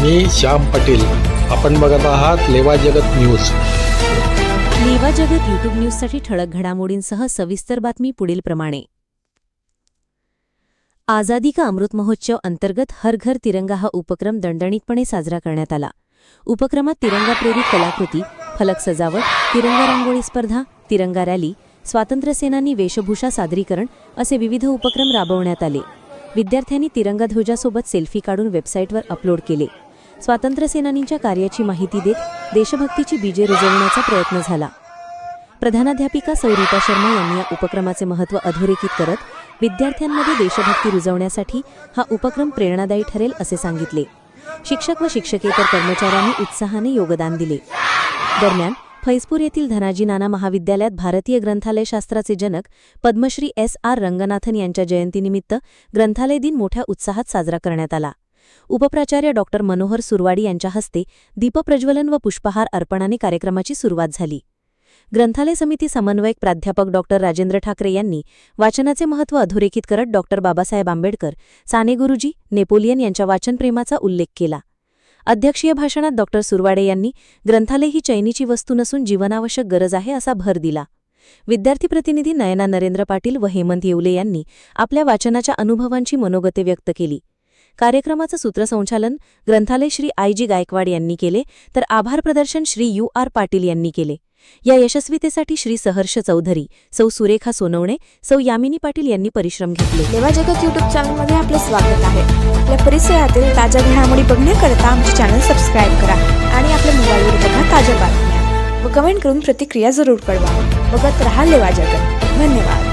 मी श्याम पाटील. आपण बघत आहात लेवा जगत न्यूज. लेवा जगत युट्यूब न्यूजसाठी ठळक घडामोडींसह सविस्तर बातमी पुढील प्रमाणे. आझादी का अमृत महोत्सव अंतर्गत हर घर तिरंगा हा उपक्रम दणदणीतपणे साजरा करण्यात आला. उपक्रमात तिरंगा प्रेरित कलाकृती फलक सजावट तिरंगा रांगोळी स्पर्धा तिरंगा रॅली स्वातंत्र्यसेनानी वेशभूषा सादरीकरण असे विविध उपक्रम राबवण्यात आले. विद्यार्थ्यांनी तिरंगा ध्वजासोबत सेल्फी काढून वेबसाईटवर अपलोड केले. स्वातंत्र्यसेनानींच्या कार्याची माहिती देत देशभक्तीची बीजे रुजवण्याचा प्रयत्न झाला. प्रधानाध्यापिका सौरिता शर्मा यांनी या उपक्रमाचे महत्त्व अधोरेखित करत विद्यार्थ्यांमध्ये देशभक्ती रुजवण्यासाठी हा उपक्रम प्रेरणादायी ठरेल असे सांगितले. शिक्षक व शिक्षकेतर कर्मचाऱ्यांनी उत्साहाने योगदान दिले. दरम्यान फैजपूर येथील धनाजी नाना महाविद्यालयात भारतीय ग्रंथालयशास्त्राचे जनक पद्मश्री एस आर रंगनाथन यांच्या जयंतीनिमित्त ग्रंथालय दिन मोठ्या उत्साहात साजरा करण्यात आला. उपप्राचार्य डॉक्टर मनोहर सुरवाडी यांच्या हस्ते दीपप्रज्वलन व पुष्पहार अर्पणाने कार्यक्रमाची सुरुवात झाली. ग्रंथालय समिती समन्वयक प्राध्यापक डॉक्टर राजेंद्र ठाकरे यांनी वाचनाचे महत्त्व अधोरेखित करत डॉक्टर बाबासाहेब आंबेडकर साने गुरुजी नेपोलियन यांच्या वाचनप्रेमाचा उल्लेख केला. अध्यक्षीय भाषणात डॉक्टर सुरवाडे यांनी ग्रंथालय ही चैनीची वस्तू नसून जीवनावश्यक गरज आहे असा भर दिला. विद्यार्थी प्रतिनिधी नयना नरेंद्र पाटील व हेमंत येवले यांनी आपल्या वाचनाच्या अनुभवांची मनोगते व्यक्त केली. कार्यक्रमाचं सूत्रसंचालन ग्रंथालय श्री आय जी गायकवाड यांनी केले तर आभार प्रदर्शन श्री यू आर पाटील यांनी केले. या यशस्वीतेसाठी श्री सहर्ष चौधरी सौ सुरेखा सोनवणे सौ यामिनी पाटील यांनी परिश्रम घेतले. लेवा जगत यूट्यूब चॅनलमध्ये आपलं स्वागत आहे. आपल्या परिसरातील ताज्या घडामोडी बघण्याकरता आमचे चॅनल सबस्क्राईब करा आणि आपल्या मोबाईलवर बघा ताज्या बातम्या व कमेंट करून प्रतिक्रिया जरूर कळवा. बघत राहा लेवा जगत. धन्यवाद.